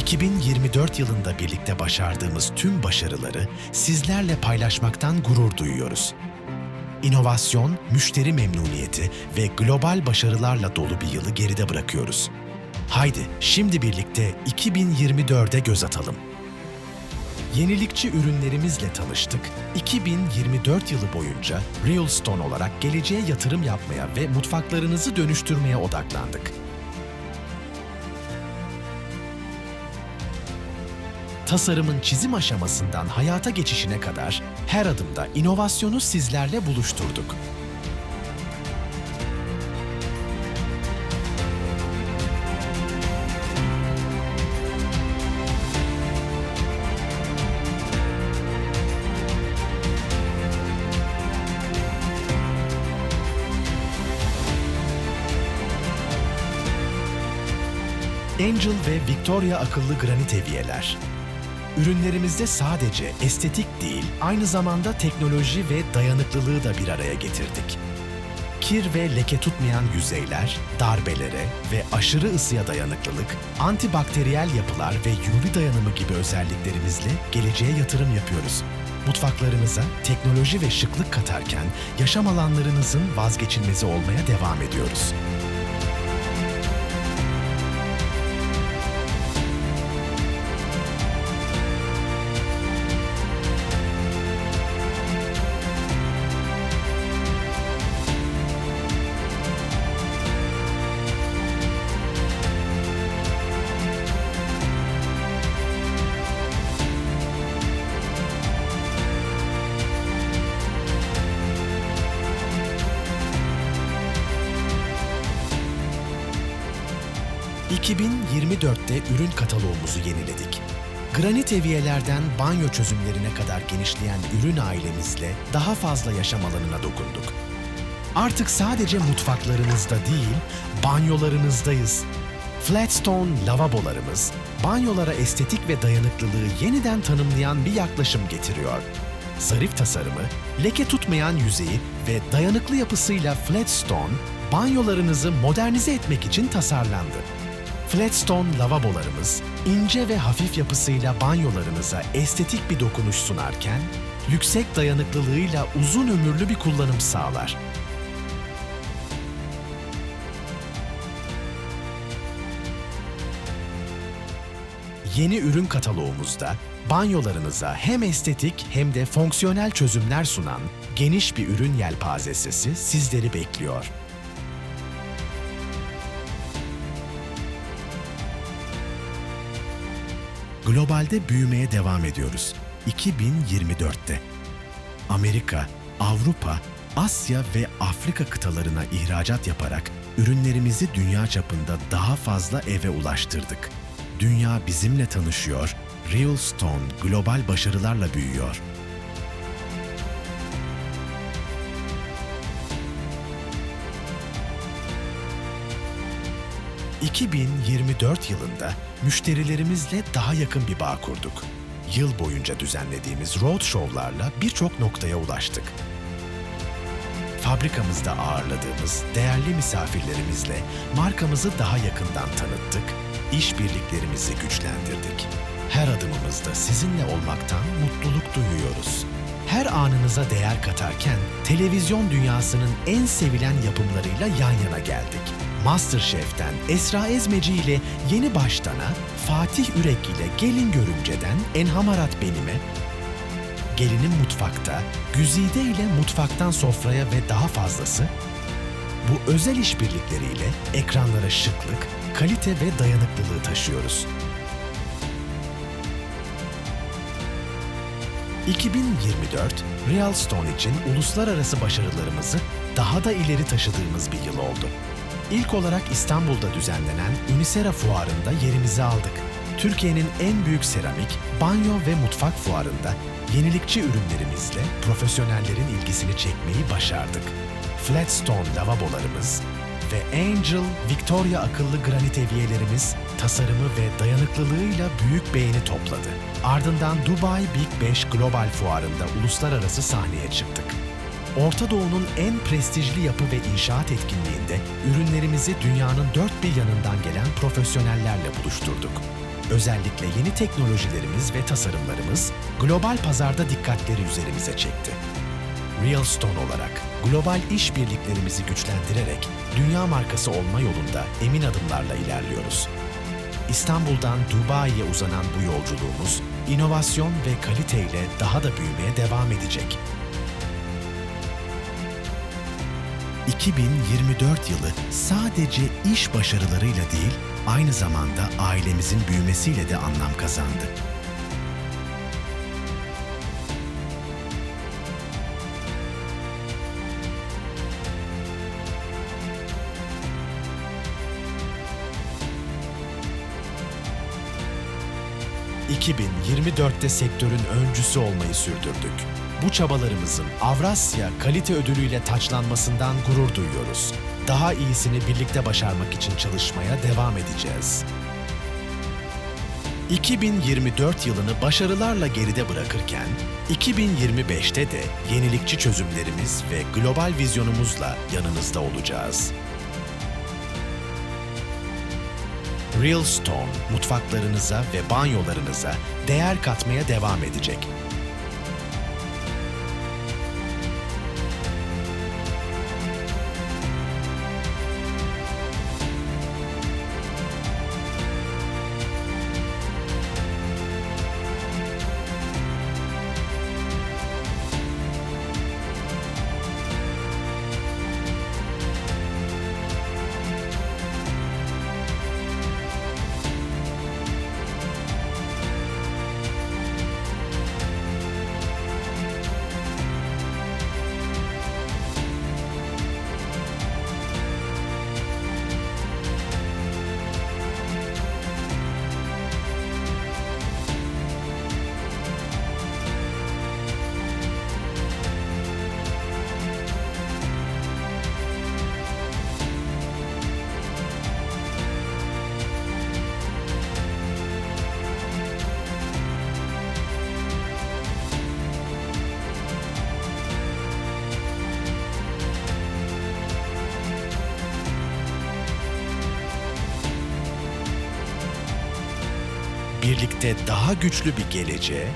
2024 yılında birlikte başardığımız tüm başarıları sizlerle paylaşmaktan gurur duyuyoruz. İnovasyon, müşteri memnuniyeti ve global başarılarla dolu bir yılı geride bırakıyoruz. Haydi şimdi birlikte 2024'e göz atalım. Yenilikçi ürünlerimizle tanıştık. 2024 yılı boyunca Realstone olarak geleceğe yatırım yapmaya ve mutfaklarınızı dönüştürmeye odaklandık. Tasarımın çizim aşamasından hayata geçişine kadar her adımda inovasyonu sizlerle buluşturduk. Angel ve Victoria akıllı granit eviyeler. Ürünlerimizde sadece estetik değil, aynı zamanda teknoloji ve dayanıklılığı da bir araya getirdik. Kir ve leke tutmayan yüzeyler, darbelere ve aşırı ısıya dayanıklılık, antibakteriyel yapılar ve UV dayanımı gibi özelliklerimizle geleceğe yatırım yapıyoruz. Mutfaklarınıza teknoloji ve şıklık katarken yaşam alanlarınızın vazgeçilmezi olmaya devam ediyoruz. ...2024'te ürün kataloğumuzu yeniledik. Granit eviyelerden banyo çözümlerine kadar genişleyen ürün ailemizle daha fazla yaşam alanına dokunduk. Artık sadece mutfaklarınızda değil, banyolarınızdayız. Flatstone lavabolarımız, banyolara estetik ve dayanıklılığı yeniden tanımlayan bir yaklaşım getiriyor. Zarif tasarımı, leke tutmayan yüzeyi ve dayanıklı yapısıyla Flatstone, banyolarınızı modernize etmek için tasarlandı. Flatstone lavabolarımız, ince ve hafif yapısıyla banyolarınıza estetik bir dokunuş sunarken, yüksek dayanıklılığıyla uzun ömürlü bir kullanım sağlar. Yeni ürün kataloğumuzda banyolarınıza hem estetik hem de fonksiyonel çözümler sunan geniş bir ürün yelpazesi sizleri bekliyor. Globalde büyümeye devam ediyoruz. 2024'te. Amerika, Avrupa, Asya ve Afrika kıtalarına ihracat yaparak ürünlerimizi dünya çapında daha fazla eve ulaştırdık. Dünya bizimle tanışıyor, Realstone global başarılarla büyüyor. ...2024 yılında müşterilerimizle daha yakın bir bağ kurduk. Yıl boyunca düzenlediğimiz road show'larla birçok noktaya ulaştık. Fabrikamızda ağırladığımız değerli misafirlerimizle markamızı daha yakından tanıttık, işbirliklerimizi güçlendirdik. Her adımımızda sizinle olmaktan mutluluk duyuyoruz. Her anınıza değer katarken televizyon dünyasının en sevilen yapımlarıyla yan yana geldik. Masterchef'ten Esra Ezmeci ile Yeni Baştan'a, Fatih Ürek ile Gelin Görümce'den Enhamarat Benim'e, Gelinin Mutfakta, Güzide ile Mutfaktan Sofraya ve daha fazlası, bu özel işbirlikleriyle ekranlara şıklık, kalite ve dayanıklılığı taşıyoruz. 2024, Realstone için uluslararası başarılarımızı daha da ileri taşıdığımız bir yıl oldu. İlk olarak İstanbul'da düzenlenen Unisera Fuarı'nda yerimizi aldık. Türkiye'nin en büyük seramik, banyo ve mutfak fuarında yenilikçi ürünlerimizle profesyonellerin ilgisini çekmeyi başardık. Flatstone lavabolarımız ve Angel Victoria akıllı granit eviyelerimiz tasarımı ve dayanıklılığıyla büyük beğeni topladı. Ardından Dubai Big Bash Global Fuarı'nda uluslararası sahneye çıktık. Orta Doğu'nun en prestijli yapı ve inşaat etkinliğinde ürünlerimizi dünyanın dört bir yanından gelen profesyonellerle buluşturduk. Özellikle yeni teknolojilerimiz ve tasarımlarımız global pazarda dikkatleri üzerimize çekti. Realstone olarak global işbirliklerimizi güçlendirerek dünya markası olma yolunda emin adımlarla ilerliyoruz. İstanbul'dan Dubai'ye uzanan bu yolculuğumuz inovasyon ve kaliteyle daha da büyümeye devam edecek. 2024 yılı sadece iş başarılarıyla değil, aynı zamanda ailemizin büyümesiyle de anlam kazandı. ...2024'te sektörün öncüsü olmayı sürdürdük. Bu çabalarımızın Avrasya Kalite Ödülü'yle taçlanmasından gurur duyuyoruz. Daha iyisini birlikte başarmak için çalışmaya devam edeceğiz. 2024 yılını başarılarla geride bırakırken, 2025'te de yenilikçi çözümlerimiz ve global vizyonumuzla yanınızda olacağız. Real Stone mutfaklarınıza ve banyolarınıza değer katmaya devam edecek. Birlikte daha güçlü bir geleceğe